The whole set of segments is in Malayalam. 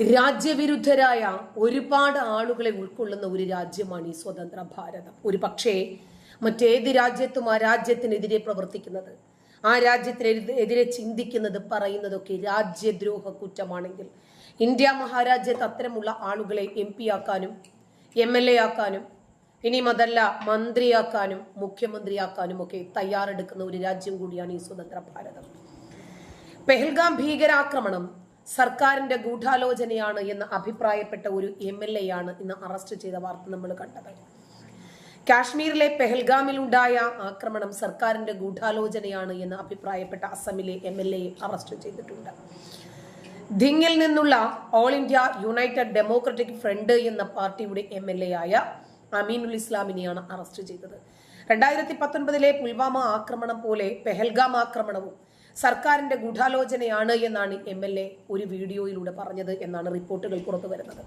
രാജ്യവിരുദ്ധരായ ഒരുപാട് ആളുകളെ ഉൾക്കൊള്ളുന്ന ഒരു രാജ്യമാണ് ഈ സ്വതന്ത്ര ഭാരതം. ഒരു പക്ഷേ മറ്റേത് രാജ്യത്തും ആ രാജ്യത്തിനെതിരെ പ്രവർത്തിക്കുന്നത് ആ രാജ്യത്തിനെതിരെ ചിന്തിക്കുന്നത് പറയുന്നതൊക്കെ രാജ്യദ്രോഹ കുറ്റമാണെങ്കിൽ ഇന്ത്യ മഹാരാജ്യത്ത് അത്തരമുള്ള ആളുകളെ എം പി ആക്കാനും എം എൽ എ ആക്കാനും ഇനിയും അതല്ല മന്ത്രിയാക്കാനും മുഖ്യമന്ത്രിയാക്കാനും ഒക്കെ തയ്യാറെടുക്കുന്ന ഒരു രാജ്യം കൂടിയാണ് ഈ സ്വതന്ത്ര ഭാരതം. പെഹൽഗാം ഭീകരാക്രമണം സർക്കാരിന്റെ ഗൂഢാലോചനയാണ് എന്ന് അഭിപ്രായപ്പെട്ട ഒരു എം എൽ എ ആണ് ഇന്ന് അറസ്റ്റ് ചെയ്ത വാർത്ത നമ്മൾ കണ്ടത്. കാശ്മീരിലെ പെഹൽഗാമിലുണ്ടായ ആക്രമണം സർക്കാരിന്റെ ഗൂഢാലോചനയാണ് എന്ന് അഭിപ്രായപ്പെട്ട അസമിലെ എം എൽ എ അറസ്റ്റ് ചെയ്തിട്ടുണ്ട്. ധിങ്ങിൽ നിന്നുള്ള All India United Democratic Front എന്ന പാർട്ടിയുടെ എം എൽ എ ആയ അമീനുൽ ഇസ്ലാമിനെയാണ് അറസ്റ്റ് ചെയ്തത്. രണ്ടായിരത്തി പത്തൊൻപതിലെ പുൽവാമ ആക്രമണം പോലെ പെഹൽഗാം ആക്രമണവും സർക്കാരിന്റെ ഗൂഢാലോചനയാണ് എന്നാണ് എം എൽ എ ഒരു വീഡിയോയിലൂടെ പറഞ്ഞത് എന്നാണ് റിപ്പോർട്ടുകൾ പുറത്തു വരുന്നത്.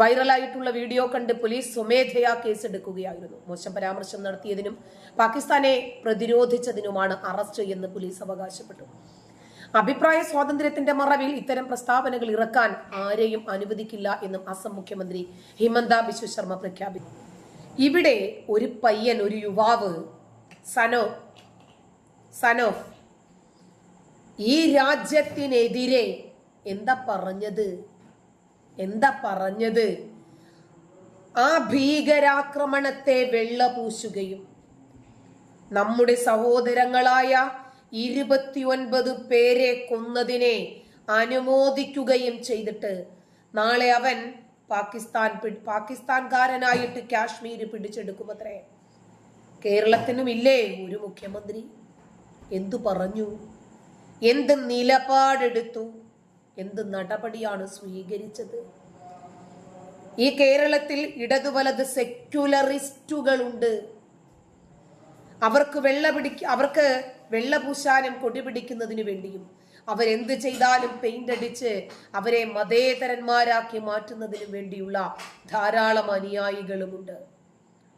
വൈറലായിട്ടുള്ള വീഡിയോ കണ്ട് പോലീസ് സ്വമേധയാ കേസെടുക്കുകയായിരുന്നു. മോശം പരാമർശം നടത്തിയതിനും പാകിസ്ഥാനെ പ്രതിരോധിച്ചതിനുമാണ് അറസ്റ്റ് എന്ന് പോലീസ് അവകാശപ്പെട്ടു. അഭിപ്രായ സ്വാതന്ത്ര്യത്തിന്റെ മറവിൽ ഇത്തരം പ്രസ്താവനകൾ ഇറക്കാൻ ആരെയും അനുവദിക്കില്ല എന്നും അസം മുഖ്യമന്ത്രി ഹിമന്ത ബിശ്വ ശർമ്മ പ്രഖ്യാപിച്ചു. ഇവിടെ ഒരു പയ്യൻ ഒരു യുവാവ് സനോ സനോഫ് ഈ രാജ്യത്തിനെതിരെ എന്താ പറഞ്ഞത്? എന്താ പറഞ്ഞത്? ആ ഭീകരാക്രമണത്തെ വെള്ളപൂശുകയും നമ്മുടെ സഹോദരങ്ങളായ ഇരുപത്തിയൊൻപത് പേരെ കൊന്നതിനെ അനുമോദിക്കുകയും ചെയ്തിട്ട് നാളെ അവൻ പാകിസ്ഥാൻ പാകിസ്ഥാൻകാരനായിട്ട് കാശ്മീർ പിടിച്ചെടുക്കുമത്രേ. കേരളത്തിനും ഇല്ലേ ഒരു മുഖ്യമന്ത്രി? എന്തു പറഞ്ഞു? എന്ത് നിലപാടെടുത്തു? എന്ത് നടപടിയാണ് സ്വീകരിച്ചത്? ഈ കേരളത്തിൽ ഇടതു വലത് സെക്യുലറിസ്റ്റുകളുണ്ട്. അവർക്ക് വെള്ള പിടിക്ക അവർക്ക് വെള്ളപൂശാനും കൊടി പിടിക്കുന്നതിന് വേണ്ടിയും അവരെന്ത് ചെയ്താലും പെയിന്റ് അടിച്ച് അവരെ മതേതരന്മാരാക്കി മാറ്റുന്നതിന് വേണ്ടിയുള്ള ധാരാളം അനുയായികളുമുണ്ട്.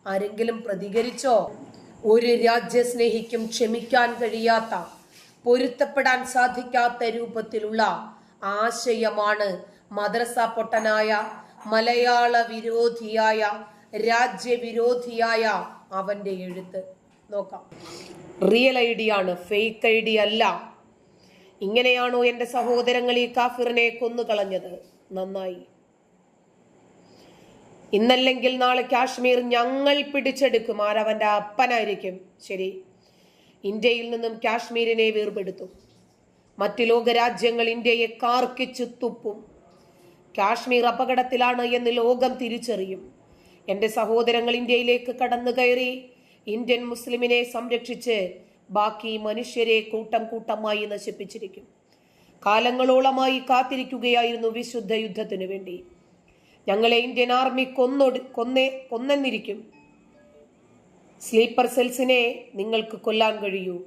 ആരെങ്കിലും പ്രതികരിച്ചോ? ഒരു രാജ്യസ്നേഹിക്കും ക്ഷമിക്കാൻ കഴിയാത്ത പൊരുത്തപ്പെടാൻ സാധിക്കാത്ത രൂപത്തിലുള്ള ആശയമാണ് മദ്രസ പൊട്ടനായ മലയാള വിരോധിയായ രാജ്യവിരോധിയായ അവന്റെ എഴുത്ത്. നോക്കാം. റിയൽ ഐ ഡി ആണ് ഫേക്ക് ഐ ഡി അല്ല. ഇങ്ങനെയാണോ എന്റെ സഹോദരങ്ങൾ ഈ കാഫിറിനെ കൊന്നുകളഞ്ഞത്? നന്നായി. ഇന്നല്ലെങ്കിൽ നാളെ കാശ്മീർ ഞങ്ങൾ പിടിച്ചെടുക്കും. ആരവന്റെ അപ്പനായിരിക്കും. ശരി. ഇന്ത്യയിൽ നിന്നും കാശ്മീരിനെ വേർപെടുത്തും. മറ്റ് ലോകരാജ്യങ്ങൾ ഇന്ത്യയെ കാർക്കിച്ചു തുപ്പും. കാശ്മീർ അപകടത്തിലാണ് എന്ന് ലോകം തിരിച്ചറിയും. എന്റെ സഹോദരങ്ങൾ ഇന്ത്യയിലേക്ക് കടന്നു കയറി ഇന്ത്യൻ മുസ്ലിമിനെ സംരക്ഷിച്ച് ബാക്കി മനുഷ്യരെ കൂട്ടം കൂട്ടമായി നശിപ്പിച്ചിരിക്കും. കാലങ്ങളോളമായി കാത്തിരിക്കുകയായിരുന്നു വിശുദ്ധ യുദ്ധത്തിനു വേണ്ടി. ഞങ്ങളെ ഇന്ത്യൻ ആർമി കൊന്നൊടി കൊന്നേ കൊന്നെന്നിരിക്കും. സ്ലീപ്പർ സെൽസിനെ നിങ്ങൾക്ക് കൊല്ലാൻ കഴിയൂ.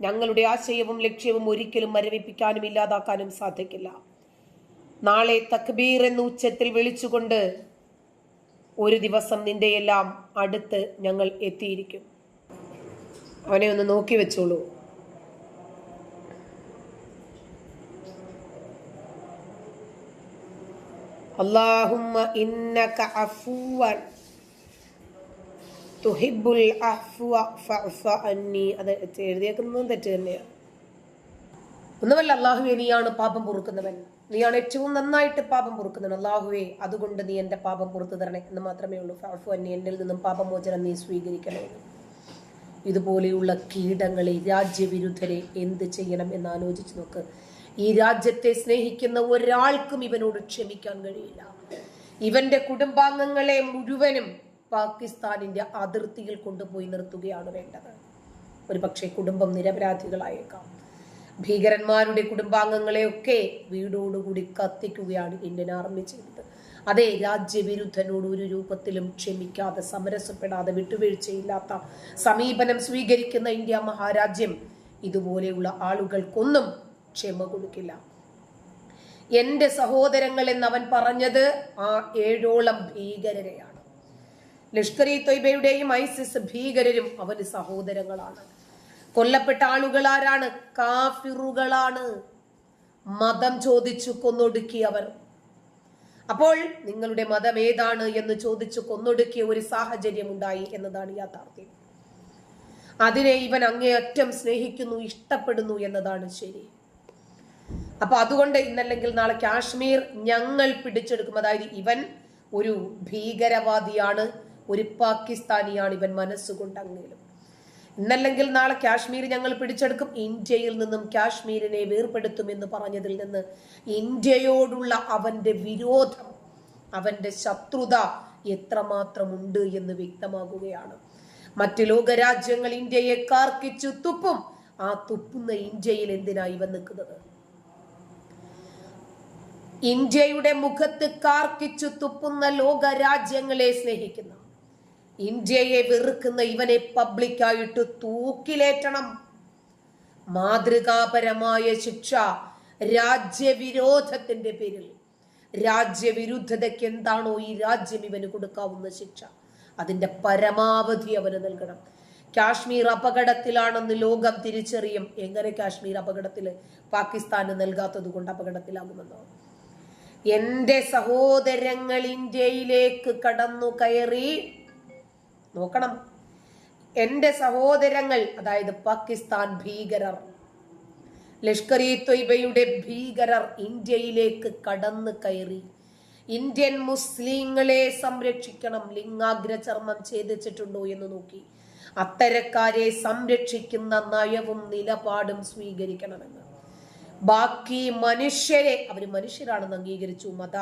ഞങ്ങളുടെ ആശയവും ലക്ഷ്യവും ഒരിക്കലും മരവിപ്പിക്കാനും ഇല്ലാതാക്കാനും സാധിക്കില്ല. നാളെ തക്ബീർ എന്ന ഉച്ചത്തിൽ വിളിച്ചുകൊണ്ട് ഒരു ദിവസം നിന്റെയെല്ലാം അടുത്ത് ഞങ്ങൾ എത്തിയിരിക്കും. അവനെ ഒന്ന് നോക്കി വെച്ചോളൂ. അള്ളാഹുമ്മ ഇന്നക അഫുവൻ. തുഹിബുൽ അന്നി. അത് എഴുതിയേക്കുന്നതും തെറ്റ് തന്നെയാണ് ഒന്നുമല്ല അള്ളാഹുവെ നീയാണ് പാപം പൊറുക്കുന്നവൻ. നീയാണ് ഏറ്റവും നന്നായിട്ട് പാപം പൊറുക്കുന്നവൻ. അള്ളാഹുവെ അതുകൊണ്ട് നീ എന്റെ പാപം പുറത്തു തരണേ എന്ന് മാത്രമേ ഉള്ളൂ. ഫാഫു അന്നി എന്നിൽ നിന്നും പാപമോചനം നീ സ്വീകരിക്കണേ. ഇതുപോലെയുള്ള കീടങ്ങളെ രാജ്യവിരുദ്ധരെ എന്ത് ചെയ്യണം എന്ന് ആലോചിച്ച് നോക്ക്. ഈ രാജ്യത്തെ സ്നേഹിക്കുന്ന ഒരാൾക്കും ഇവനോട് ക്ഷമിക്കാൻ കഴിയില്ല. ഇവന്റെ കുടുംബാംഗങ്ങളെ മുഴുവനും പാകിസ്ഥാനിന്റെ അതിർത്തിയിൽ കൊണ്ടുപോയി നിർത്തുകയാണ് വേണ്ടത്. ഒരു പക്ഷേ കുടുംബം നിരപരാധികളായേക്കാം. ഭീകരന്മാരുടെ കുടുംബാംഗങ്ങളെയൊക്കെ വീടോടുകൂടി കത്തിക്കുകയാണ് ഇന്ത്യൻ ആർമി ചെയ്തത്. അതെ രാജ്യവിരുദ്ധനോട് ഒരു രൂപത്തിലും ക്ഷമിക്കാതെ സമരസപ്പെടാതെ വിട്ടുവീഴ്ചയില്ലാത്ത സമീപനം സ്വീകരിക്കുന്ന ഇന്ത്യ മഹാരാജ്യം ഇതുപോലെയുള്ള ആളുകൾക്കൊന്നും ക്ഷമ കൊടുക്കില്ല. എന്റെ സഹോദരങ്ങൾ എന്ന് അവൻ പറഞ്ഞത് ആ ഏഴോളം ഭീകരരെയാണ്. ലഷ്കർ ഇ തൊയ്ബയുടെയും ഐസിസ് ഭീകരരും അവന് സഹോദരങ്ങളാണ്. കൊല്ലപ്പെട്ട ആളുകൾ ആരാണ്? കാഫിറുകളാണ്. മതം ചോദിച്ചു കൊന്നൊടുക്കിയവർ അപ്പോൾ നിങ്ങളുടെ മതം ഏതാണ് എന്ന് ചോദിച്ചു കൊന്നൊടുക്കിയ ഒരു സാഹചര്യം ഉണ്ടായി എന്നതാണ് യാഥാർത്ഥ്യം. അതിനെ ഇവൻ അങ്ങേയറ്റം സ്നേഹിക്കുന്നു ഇഷ്ടപ്പെടുന്നു എന്നതാണ് ശരി. അപ്പൊ അതുകൊണ്ട് ഇന്നല്ലെങ്കിൽ നാളെ കാശ്മീർ ഞങ്ങൾ പിടിച്ചെടുക്കും. അതായത് ഇവൻ ഒരു ഭീകരവാദിയാണ്. ഒരു പാകിസ്ഥാനിയാണ് ഇവൻ മനസ്സുകൊണ്ട് മനസ്സുകൊണ്ടെങ്കിലും ഇന്നല്ലെങ്കിൽ നാളെ കാശ്മീർ ഞങ്ങൾ പിടിച്ചെടുക്കും. ഇന്ത്യയിൽ നിന്നും കാശ്മീരിനെ വേർപെടുത്തുമെന്ന് പറഞ്ഞതിൽ നിന്ന് ഇന്ത്യയോടുള്ള അവന്റെ വിരോധം അവന്റെ ശത്രുത എത്രമാത്രമുണ്ട് എന്ന് വ്യക്തമാകുകയാണ്. മറ്റ് ലോകരാജ്യങ്ങൾ ഇന്ത്യയെ കാർക്കിച്ചു തുപ്പും. ആ തുപ്പുന്ന ഇന്ത്യയിൽ എന്തിനായി ഇവൻ നിൽക്കുന്നത്? ഇന്ത്യയുടെ മുഖത്ത് കാർക്കിച്ചു തുപ്പുന്ന ലോകരാജ്യങ്ങളെ സ്നേഹിക്കുന്ന ഇന്ത്യയെ വെറുക്കുന്ന ഇവനെ പബ്ലിക്കായിട്ട് തൂക്കിലേറ്റണം. മാതൃകാപരമായ ശിക്ഷ രാജ്യവിരോധത്തിന്റെ പേരിൽ. രാജ്യവിരുദ്ധതയ്ക്ക് എന്താണോ ഈ രാജ്യം ഇവന് കൊടുക്കാവുന്ന ശിക്ഷ? അതിന്റെ പരമാവധി അവന് നൽകണം. കാശ്മീർ അപകടത്തിലാണെന്ന് ലോകം തിരിച്ചറിയും. എങ്ങനെ കാശ്മീർ അപകടത്തിൽ പാകിസ്ഥാന് നൽകാത്തത് കൊണ്ട് അപകടത്തിലാകുമെന്നോ? എന്റെ സഹോദരങ്ങൾ ഇന്ത്യയിലേക്ക് കടന്നു കയറി നോക്കണം. എന്റെ സഹോദരങ്ങൾ അതായത് പാകിസ്ഥാൻ ഭീകരർ ലഷ്കർ ഇ തൊയ്ബയുടെ ഭീകരർ ഇന്ത്യയിലേക്ക് കടന്നു കയറി. ഇന്ത്യൻ മുസ്ലിങ്ങളെ സംരക്ഷിക്കണം ലിംഗാഗ്രചർമ്മം ഛേദിച്ചിട്ടുണ്ടോ എന്ന് നോക്കി. അത്തരക്കാരെ സംരക്ഷിക്കുന്ന നയവും നിലപാടും സ്വീകരിക്കണമെന്ന്. ബാക്കി മനുഷ്യരെ അവർ മനുഷ്യരാണെന്ന് അംഗീകരിച്ചു. മത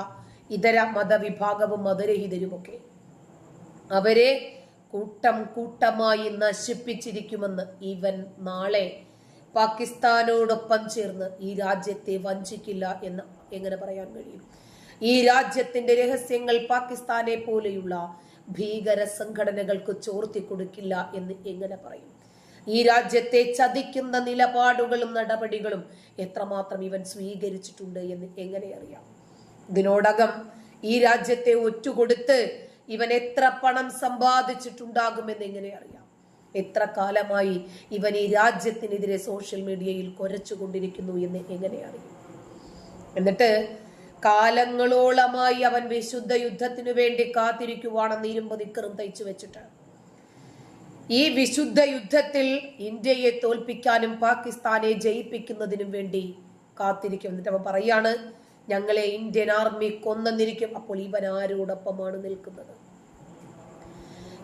ഇതര മതവിഭാഗവും മതരഹിതരുമൊക്കെ. അവരെ കൂട്ടം കൂട്ടമായി നശിപ്പിച്ചിരിക്കുമെന്ന് ഇവൻ നാളെ പാകിസ്ഥാനോടൊപ്പം ചേർന്ന് ഈ രാജ്യത്തെ വഞ്ചിക്കില്ല എന്ന് എങ്ങനെ പറയാൻ കഴിയും? ഈ രാജ്യത്തിന്റെ രഹസ്യങ്ങൾ പാകിസ്ഥാനെ പോലെയുള്ള ഭീകര സംഘടനകൾക്ക് ചോർത്തി കൊടുക്കില്ല എന്ന് എങ്ങനെ പറയും? ഈ രാജ്യത്തെ ചതിക്കുന്ന നിലപാടുകളും നടപടികളും എത്രമാത്രം ഇവൻ സ്വീകരിച്ചിട്ടുണ്ട് എന്ന് എങ്ങനെ അറിയാം? ഇതിനോടകം ഈ രാജ്യത്തെ ഒറ്റുകൊടുത്ത് ഇവൻ എത്ര പണം സമ്പാദിച്ചിട്ടുണ്ടാകുമെന്ന് എങ്ങനെ അറിയാം? എത്ര കാലമായി ഇവൻ ഈ രാജ്യത്തിനെതിരെ സോഷ്യൽ മീഡിയയിൽ കൊരച്ചുകൊണ്ടിരിക്കുന്നു എന്ന് എങ്ങനെ അറിയും? എന്നിട്ട് കാലങ്ങളോളമായി അവൻ വിശുദ്ധ യുദ്ധത്തിനു വേണ്ടി കാത്തിരിക്കുവാണെന്ന് ഇരുമ്പ് നിക്കറും തയ്ച്ചു വെച്ചിട്ടാണ് ഈ വിശുദ്ധ യുദ്ധത്തിൽ ഇന്ത്യയെ തോൽപ്പിക്കാനും പാകിസ്ഥാനെ ജയിപ്പിക്കുന്നതിനും വേണ്ടി കാത്തിരിക്കും. എന്നിട്ട് അവൻ പറയാണ് ഞങ്ങളെ ഇന്ത്യൻ ആർമി കൊന്നെന്നിരിക്കും. അപ്പോൾ ഇവൻ ആരോടൊപ്പമാണ് നിൽക്കുന്നത്.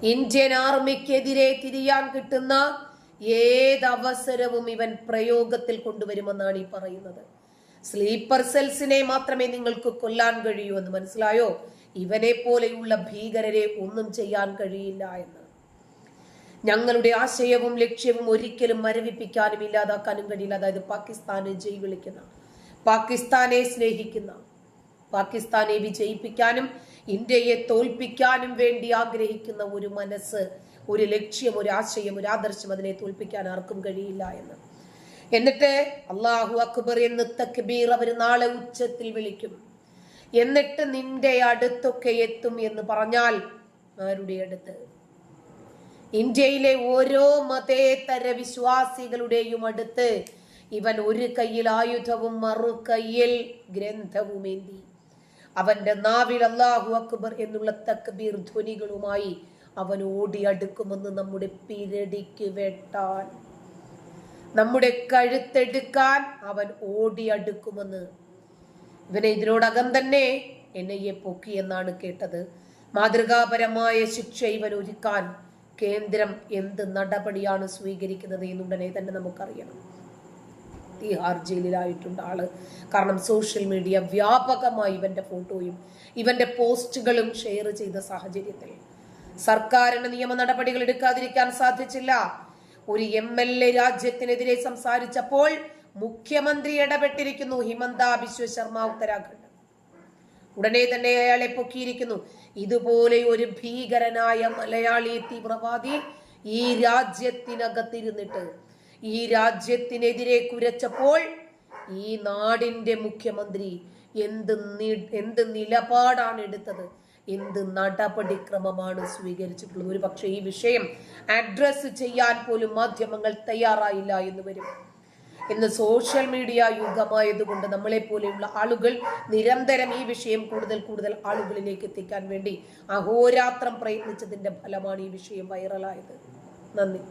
ഇന്ത്യൻ ആർമിക്കെതിരെ തിരിയാൻ കിട്ടുന്ന ഏതവസരവും ഇവൻ പ്രയോഗത്തിൽ കൊണ്ടുവരുമെന്നാണ് ഈ പറയുന്നത്. സ്ലീപ്പർ സെൽസിനെ മാത്രമേ നിങ്ങൾക്ക് കൊല്ലാൻ കഴിയൂ എന്ന് മനസ്സിലായോ? ഇവനെ പോലെയുള്ള ഭീകരരെ ഒന്നും ചെയ്യാൻ കഴിയില്ല എന്ന്. ഞങ്ങളുടെ ആശയവും ലക്ഷ്യവും ഒരിക്കലും മരവിപ്പിക്കാനും ഇല്ലാതാക്കാനും കഴിയില്ല. അതായത് പാകിസ്ഥാനെ ജയ് വിളിക്കുന്ന പാകിസ്ഥാനെ സ്നേഹിക്കുന്ന പാകിസ്ഥാനെ വിജയിപ്പിക്കാനും ഇന്ത്യയെ തോൽപ്പിക്കാനും വേണ്ടി ആഗ്രഹിക്കുന്ന ഒരു മനസ്സ് ഒരു ലക്ഷ്യം ഒരു ആശയം ഒരു ആദർശം അതിനെ തോൽപ്പിക്കാൻ ആർക്കും കഴിയില്ല എന്ന്. എന്നിട്ട് അള്ളാഹു അക്ബർ എന്ന് തക്ബീർ അവർ നാളെ ഉച്ചത്തിൽ വിളിക്കും. എന്നിട്ട് നിന്റെ അടുത്തൊക്കെ എത്തും എന്ന് പറഞ്ഞാൽ ആരുടെ അടുത്ത്? ഇന്ത്യയിലെ ഓരോ മതേതര വിശ്വാസികളുടെയും അടുത്ത് ഇവൻ ഒരു കയ്യിൽ ആയുധവും മറു കയ്യിൽ ഗ്രന്ഥവുമേന്തി. അവന്റെ നാവിൽ അള്ളാഹു അക്ബർ എന്നുള്ള തക്ബീർ ധ്വനികളുമായി അവൻ ഓടി അടുക്കുമെന്ന് നമ്മുടെ പിരടിക്ക് വെട്ടാൻ. നമ്മുടെ കഴുത്തെടുക്കാൻ അവൻ ഓടി അടുക്കുമെന്ന്. ഇവനെ ഇതിനോടകം തന്നെ എന്നെയെ പൊക്കി എന്നാണ് കേട്ടത്. മാതൃകാപരമായ ശിക്ഷ ഇവൻ ഒരുക്കാൻ കേന്ദ്രം എന്ത് നടപടിയാണ് സ്വീകരിക്കുന്നത് എന്നുടനെ തന്നെ നമുക്കറിയണം. തിഹാർ ജയിലിലായിട്ടുണ്ട് ആൾ. കാരണം സോഷ്യൽ മീഡിയ വ്യാപകമായി ഇവന്റെ ഫോട്ടോയും ഇവന്റെ പോസ്റ്റുകളും ഷെയർ ചെയ്ത സാഹചര്യത്തിൽ സർക്കാരിന് നിയമ നടപടികൾ എടുക്കാതിരിക്കാൻ സാധിച്ചില്ല. ഒരു എം എൽ എ രാജ്യത്തിനെതിരെ സംസാരിച്ചപ്പോൾ മുഖ്യമന്ത്രി ഇടപെട്ടിരിക്കുന്നു ഹിമന്ത ബിശ്വ ശർമ്മ ഉത്തരാഖണ്ഡ്. ഉടനെ തന്നെ അയാളെ പൊക്കിയിരിക്കുന്നു. ഇതുപോലെ ഒരു ഭീകരനായ മലയാളി തീവ്രവാദി ഈ രാജ്യത്തിനകത്തിരുന്നിട്ട് ഈ രാജ്യത്തിനെതിരെ കുരച്ചപ്പോൾ ഈ നാടിന്റെ മുഖ്യമന്ത്രി എന്ത് എന്ത് നിലപാടാണ് എടുത്തത്? എന്ത് നടപടിക്രമമാണ് സ്വീകരിച്ചിട്ടുള്ളത്? ഒരു പക്ഷേ ഈ വിഷയം അഡ്രസ് ചെയ്യാൻ പോലും മാധ്യമങ്ങൾ തയ്യാറായില്ല എന്ന് വരും. ഇന്ന് സോഷ്യൽ മീഡിയ യുഗമായതുകൊണ്ട് നമ്മളെ പോലെയുള്ള ആളുകൾ നിരന്തരം ഈ വിഷയം കൂടുതൽ കൂടുതൽ ആളുകളിലേക്ക് എത്തിക്കാൻ വേണ്ടി അഹോരാത്രം പ്രയത്നിച്ചതിന്റെ ഫലമാണ് ഈ വിഷയം വൈറലായത് നന്ദി.